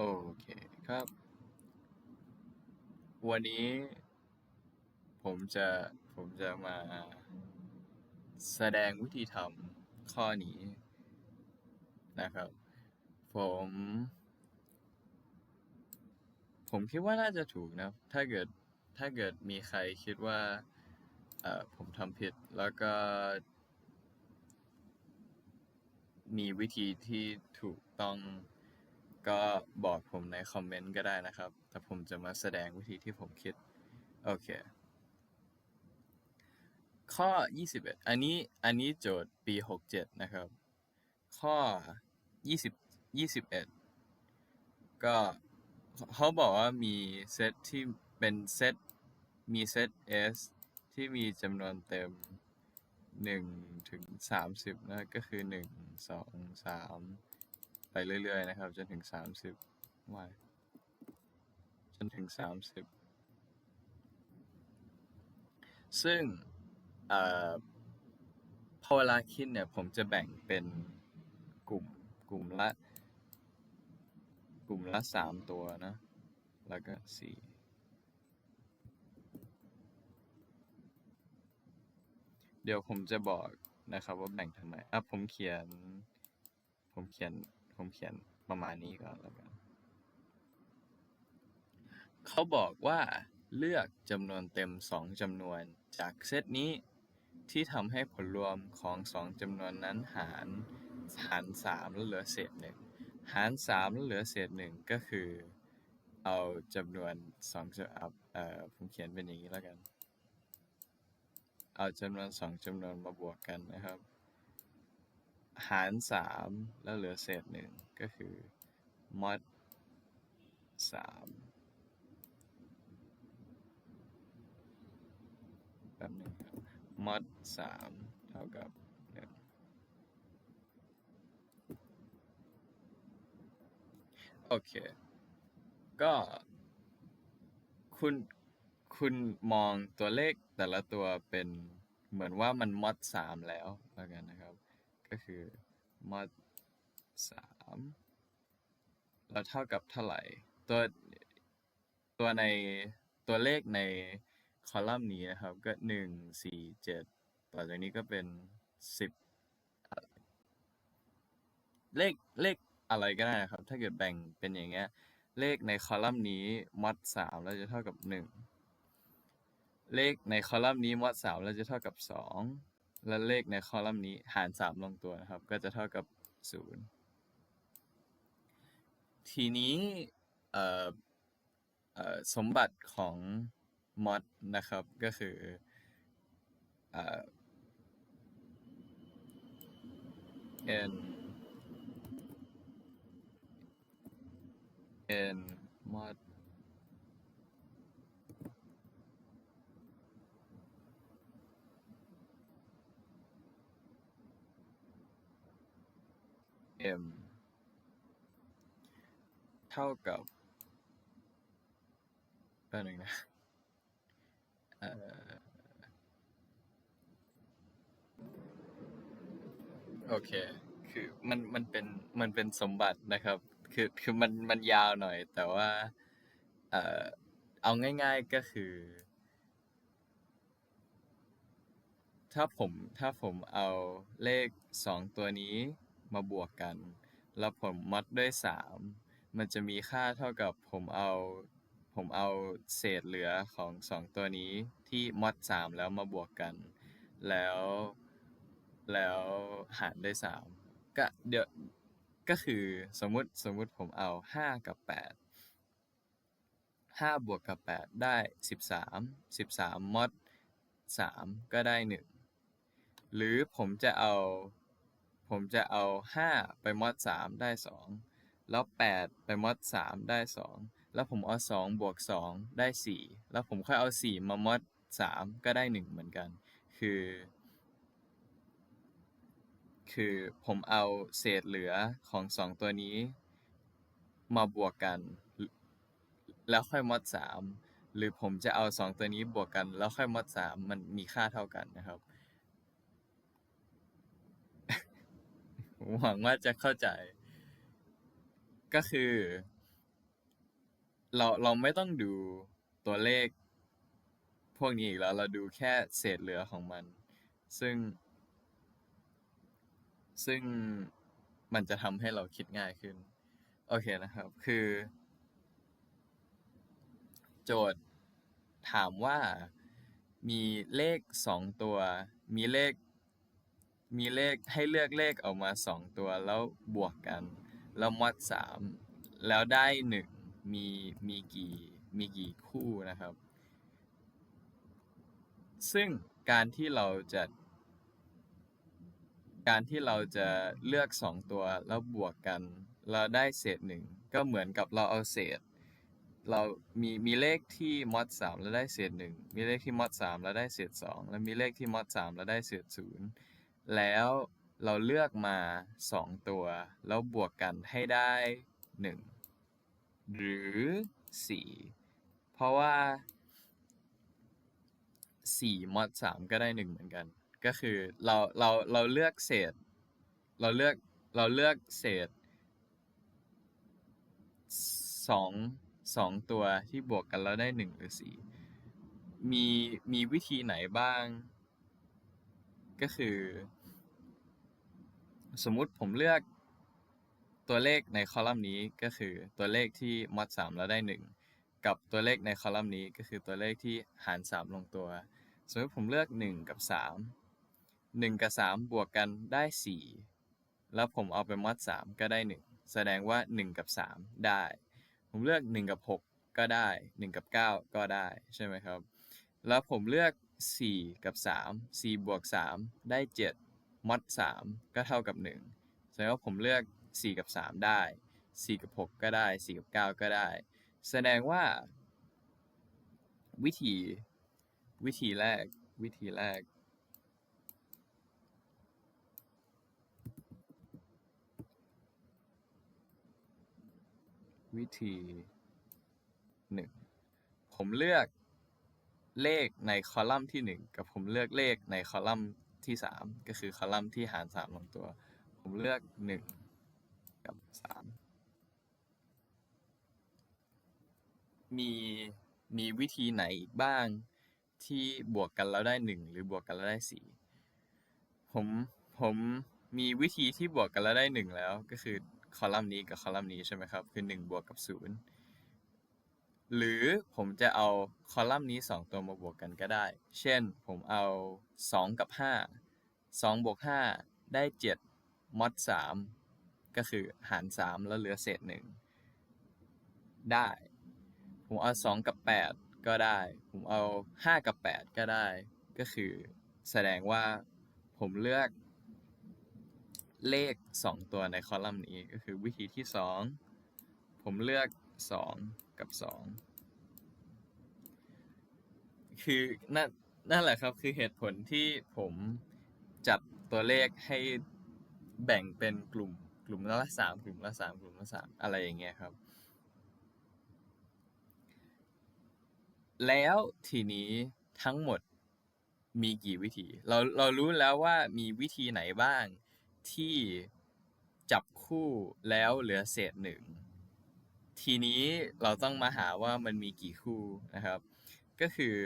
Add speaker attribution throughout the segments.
Speaker 1: โอเคครับ วันนี้ ผมจะผมจะมา แสดงวิธีทำข้อนี้นะครับ ผม ผมคิดว่าน่าจะถูกนะ ถ้าเกิดถ้าเกิดมีใครคิดว่าเออผมทำผิดแล้วก็ มีวิธีที่ถูกต้อง ก็บอกผมในคอมเมนต์ก็ได้นะครับ แต่ผมจะมาแสดงวิธีที่ผมคิด โอเค ข้อ 21 อันนี้ อันนี้โจทย์ปี 67 นะครับ ข้อ 20 21 ก็เขาบอกว่ามีเซตที่เป็นเซต มีเซต S ที่มีจำนวนเต็ม 1 ถึง 30นะก็คือ 1 2 3 ไปเรื่อยๆ นะครับ จนถึง30ว่จนถึง30ซึ่งเอ่อพอเวลาคิดเนี่ยผมจะแบ่งเป็นกลุ่มกลุ่มละ กลุ่มละ3ตัวนะ แล้วก็4เดี๋ยวผมจะบอกนะครับว่าแบ่งทำไมอะผมเขียน ผมเขียน ผมเขียนประมาณนี้ก่อนแล้วกันเขาบอกว่าเลือกจำนวนเต็ม 2จำนวนจากเซตนี้ ที่ทำให้ผลรวมของ 2จำนวนนั้นหารหาร 3 แล้วเหลือเศษ1หาร 3 แล้วเหลือเศษ1ก็คือ เอาจำนวน2จะเอาเอ่อผมเขียนเป็นอย่างนี้แล้วกัน เอาจำนวน 2จำนวนมาบวกกันนะครับ หาร3แล้วเหลือเศษ1ก็คือ mod 3แป๊บหนึ่งครับ mod 3เท่ากับโอเค ก็คุณคุณมองตัวเลขแต่ละตัวเป็นเหมือนว่ามัน mod 3แล้วแล้วกันนะครับ ก็คือ mod 3แล้วเท่ากับเท่าไหร่ ตัวตัวในตัวเลขในคอลัมน์นี้นะครับ ก็1 4 7ต่อจากนี้ก็เป็น10เลขเลขอะไรก็ได้นะครับ ถ้าเกิดแบ่งเป็นอย่างเงี้ย เลขในคอลัมน์นี้ mod 3แล้วจะเท่ากับ1เลขในคอลัมน์นี้ mod 3แล้วจะเท่ากับ2 และเลขในคอลัมน์นี้หาร3ลงตัวนะครับ ก็จะเท่ากับ0ทีนี้สมบัติของ mod นะครับก็คือเอ่อ n n mod เอ็มเท่ากับแป๊บหนึ่งนะเอ่อโอเค คือมันมันเป็นมันเป็นสมบัตินะครับ คือคือมันมันยาวหน่อย แต่ว่าเอ่อเอาง่าย ๆก็คือ ถ้าผมถ้าผมเอาเลข2ตัวนี้ มาบวกกัน แล้วผม mod ด้วย3มันจะมีค่าเท่ากับผมเอาผมเอาเศษเหลือของ2ตัวนี้ที่ mod 3แล้วมาบวกกัน แล้วแล้วหารด้วย3ก็เดี๋ยวก็คือสมมุติสมมุติผมเอา5กับ8 5บวกกับ8ได้13 13 mod 3ก็ได้1หรือผมจะเอา ผมจะเอา 5 ไป mod 3ได้ 2 แล้ว 8 ไป mod 3ได้ 2 แล้วผมเอา 2 บวก 2 ได้ 4 แล้วผมค่อยเอา 4 มา mod 3ก็ได้ 1 เหมือนกัน คือ คือผมเอาเศษเหลือของ 2 ตัวนี้ มาบวกกัน แล้วค่อย mod 3หรือผมจะเอา 2 ตัวนี้บวกกัน แล้วค่อย mod 3มันมีค่าเท่ากันนะครับ หวังว่าจะเข้าใจ ก็คือ เราเราไม่ต้องดูตัวเลข พวกนี้อีกแล้ว เราดูแค่เศษเหลือของมัน ซึ่ง ซึ่งมันจะทำให้เราคิดง่ายขึ้น โอเคนะครับ คือ โจทย์ถามว่ามีเลขสองตัว มีเลข มีเลขให้เลือกเลขออกมาสองตัวแล้วบวกกัน แล้วมอดสามแล้วได้หนึ่งมีมีกี่มีกี่คู่นะครับ ซึ่งการที่เราจะการที่เราจะเลือกสองตัวแล้วบวกกันแล้วได้เศษหนึ่งก็เหมือนกับเราเอาเศษ เรามีมีเลขที่มอดสามแล้วได้เศษหนึ่งมีเลขที่มอดสามแล้วได้เศษสองแล้วมีเลขที่มอดสามแล้วได้เศษศูนย์ แล้วเราเลือกมาสองตัว แล้วบวกกันให้ได้หนึ่งหรือสี่เพราะว่าสี่มอดสามก็ได้หนึ่งเหมือนกัน ก็คือเราเราเราเลือกเศษ เราเลือกเราเลือกเศษสองสองตัวที่บวกกันแล้วได้หนึ่งหรือสี่มีมีวิธีไหนบ้าง ก็คือ สมมุติผมเลือกตัวเลขในคอลัมน์นี้ก็คือตัวเลขที่มอดสามแล้วได้หนึ่งกับตัวเลขในคอลัมน์นี้ก็คือตัวเลขที่หารสามลงตัว สมมติผมเลือกหนึ่งกับสามหนึ่งกับสามบวกกันได้สี่แล้วผมเอาไปมอดสามก็ได้หนึ่งแสดงว่าหนึ่งกับสามได้ ผมเลือกหนึ่งกับหกก็ได้หนึ่งกับเก้าก็ได้ใช่ไหมครับ แล้วผมเลือกสี่กับสามสี่บวกสามได้เจ็ด มดสามก็เท่ากับหนึ่งแสดงว่าผมเลือกสี่กับสามได้สี่กับหกก็ได้สี่กับเก้าก็ได้ แสดงว่า วิธี วิธีแรก วิธีแรก วิธีหนึ่งผมเลือกเลขในคอลัมน์ที่หนึ่งกับผมเลือกเลขในคอลัมน์ ที่สามก็คือคอลัมน์ที่หารสามลงตัว ผมเลือกหนึ่งกับสามมีมีวิธีไหนอีกบ้างที่บวกกันแล้วได้หนึ่งหรือบวกกันแล้วได้สี่ผมผมมีวิธีที่บวกกันแล้วได้หนึ่งแล้ว ก็คือคอลัมน์นี้กับคอลัมน์นี้ใช่ไหมครับ คือหนึ่งบวกกับศูนย์ หรือผมจะเอาคอลัมน์นี้สองตัวมาบวกกันก็ได้ เช่นผมเอาสองกับห้าสองบวกห้าได้เจ็ดมอดสามก็คือหารสามแล้วเหลือเศษหนึ่งได้ ผมเอาสองกับแปดก็ได้ ผมเอาห้ากับแปดก็ได้ ก็คือแสดงว่าผมเลือกเลขสองตัวในคอลัมน์นี้ก็คือวิธีที่สองผมเลือกสอง กับสองคือนั่นนั่นแหละครับคือเหตุผลที่ผมจัดตัวเลขให้แบ่งเป็นกลุ่ม กลุ่มละสามกลุ่มละสามกลุ่มละสามอะไรอย่างเงี้ยครับ แล้วทีนี้ทั้งหมดมีกี่วิธี เราเรารู้แล้วว่ามีวิธีไหนบ้างที่จับคู่แล้วเหลือเศษหนึ่ง ทีนี้เราต้องมาหาว่ามันมีกี่คู่นะครับ ก็คือ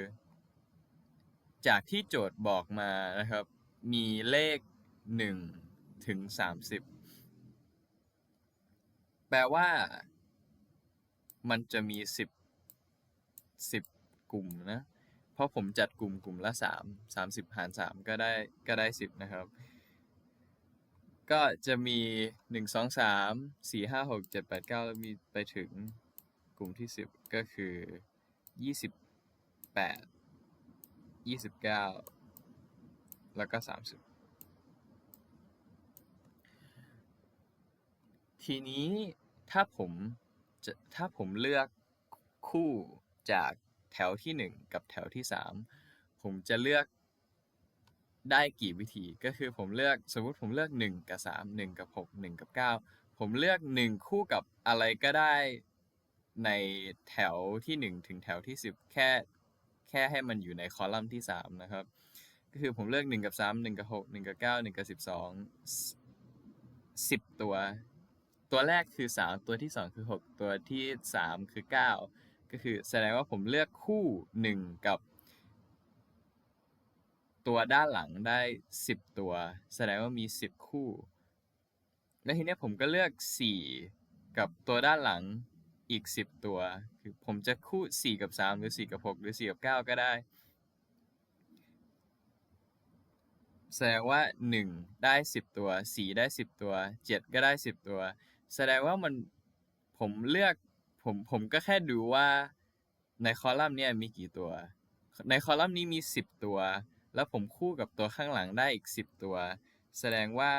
Speaker 1: จากที่โจทย์บอกมานะครับ มีเลขหนึ่งถึงสามสิบแปลว่า มันจะมีสิบสิบกลุ่มนะ เพราะผมจัดกลุ่มกลุ่มละสามสามสิบหารสามก็ได้ก็ได้สิบนะครับ ก็จะมีหนึ่งสองสามสี่ห้าหกเจ็ดแปดเก้าแล้วมีไปถึงกลุ่มที่สิบก็คือยี่สิบแปดยี่สิบเก้าแล้วก็สามสิบทีนี้ถ้าผมจะถ้าผมเลือกคู่จากแถวที่หนึ่งกับแถวที่สามผมจะเลือก ได้กี่วิธีก็คือผมเลือกสมมติผมเลือกหนึ่งกับสามหนึ่งกับหกหนึ่งกับเก้าผมเลือกหนึ่งคู่กับอะไรก็ได้ในแถวที่หนึ่งถึงแถวที่สิบแค่แค่ให้มันอยู่ในคอลัมน์ที่สามนะครับ ก็คือผมเลือกหนึ่งกับสามหนึ่งกับหกหนึ่งกับเก้าหนึ่งกับสิบสองสิบตัว ตัวแรกคือสามตัวที่สองคือหกตัวที่สามคือเก้าก็คือแสดงว่าผมเลือกคู่หนึ่งกับ ตัวด้านหลังได้สิบตัว แสดงว่ามีสิบคู่ แล้วทีเนี้ยผมก็เลือกสี่กับตัวด้านหลังอีกสิบตัว คือผมจะคู่สี่กับสามหรือสี่กับหกหรือสี่กับเก้าก็ได้ แสดงว่าหนึ่งได้สิบตัวสี่ได้สิบตัวเจ็ดก็ได้สิบตัว แสดงว่ามันผมเลือกผมผมก็แค่ดูว่าในคอลัมน์เนี่ยมีกี่ตัว ในคอลัมน์นี้มีสิบตัว แล้วผมคู่กับตัวข้างหลังได้อีกสิบตัว แสดงว่า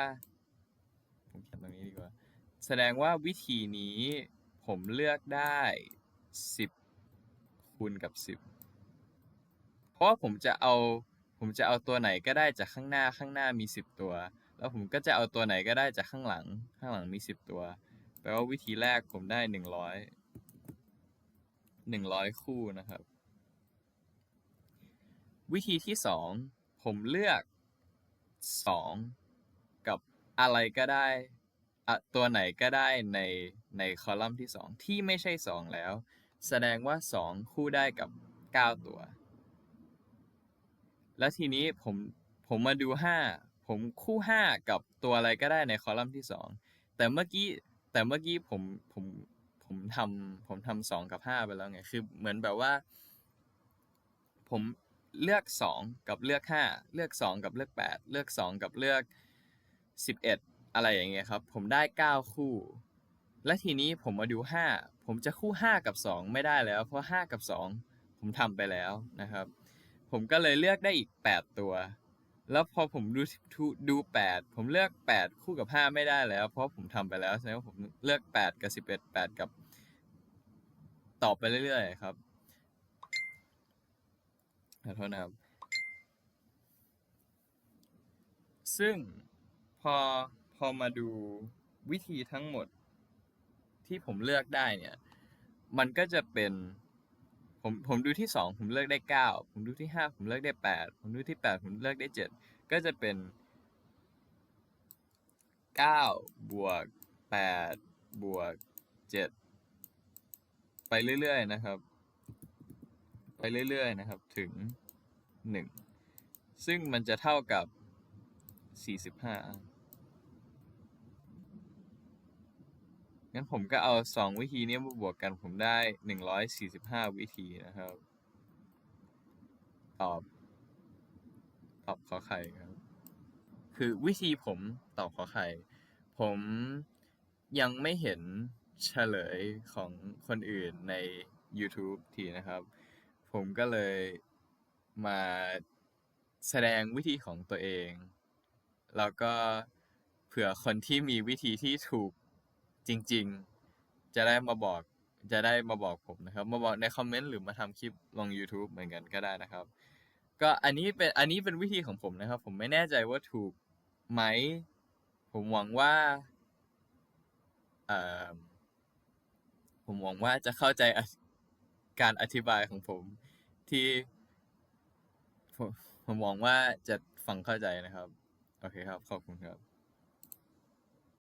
Speaker 1: ผมเขียนตรงนี้ดีกว่า แสดงว่าวิธีนี้ผมเลือกได้สิบคูณกับสิบเพราะว่าผมจะเอา ผมจะเอาตัวไหนก็ได้จากข้างหน้าข้างหน้ามีสิบตัว แล้วผมก็จะเอาตัวไหนก็ได้จากข้างหลัง ข้างหลังมีสิบตัว แปลว่าวิธีแรกผมได้หนึ่งร้อยหนึ่งร้อยคู่นะครับ วิธีที่สองผมเลือกสองกับอะไรก็ได้อะตัวไหนก็ได้ในในคอลัมน์ที่สองที่ไม่ใช่สองแล้ว แสดงว่าสองคู่ได้กับเก้าตัว แล้วทีนี้ผมผมมาดูห้าผมคู่ห้ากับตัวอะไรก็ได้ในคอลัมน์ที่สองแต่เมื่อกี้แต่เมื่อกี้ผมผมผมทำผมทำสองกับห้าไปแล้วไงคือเหมือนแบบว่า ผม เลือกสองกับเลือกห้าเลือกสองกับเลือกแปดเลือกสองกับเลือกสิบเอ็ดอะไรอย่างเงี้ยครับ ผมได้เก้าคู่ และทีนี้ผมมาดูห้าผมจะคู่ห้ากับสองไม่ได้แล้ว เพราะห้ากับสองผมทำไปแล้วนะครับ ผมก็เลยเลือกได้อีกแปดตัว แล้วพอผมดูดูดูแปดผมเลือกแปดคู่กับห้าไม่ได้แล้ว เพราะผมทำไปแล้วแสดงว่าผมเลือกแปดกับสิบเอ็ดแปดกับตอบไปเรื่อยๆครับ ขอโทษนะครับ ซึ่งพอพอมาดูวิธีทั้งหมดที่ผมเลือกได้เนี่ย มันก็จะเป็น ผมผมดูที่สองผมเลือกได้เก้าผมดูที่ห้าผมเลือกได้แปดผมดูที่แปดผมเลือกได้เจ็ดก็จะเป็นเก้าบวกแปดบวกเจ็ดไปเรื่อย ๆ นะครับ เรื่อยๆนะครับถึงหนึ่งซึ่งมันจะเท่ากับสี่สิบห้างั้นผมก็เอาสองวิธีนี้มาบวกกันผมได้หนึ่งร้อยสี่สิบห้าวิธีนะครับ ตอบ ตอบขอไข่ครับ คือวิธีผมตอบขอไข่ ผมยังไม่เห็นเฉลยของคนอื่นใน YouTube ทีนะครับ ผมก็เลยมาแสดงวิธีของตัวเอง แล้วก็เผื่อคนที่มีวิธีที่ถูกจริง ๆ จะได้มาบอกจะได้มาบอกผมนะครับ มาบอกในคอมเมนต์หรือมาทำคลิปลง YouTube เหมือนกันก็ได้นะครับ ก็อันนี้เป็นอันนี้เป็นวิธีของผมนะครับ ผมไม่แน่ใจว่าถูกไหม ผมหวังว่าเอ่อผมหวังว่าจะเข้าใจการอธิบายของผม ที่ผมหวังว่าจะฟังเข้าใจนะครับ โอเคครับ ขอบคุณครับ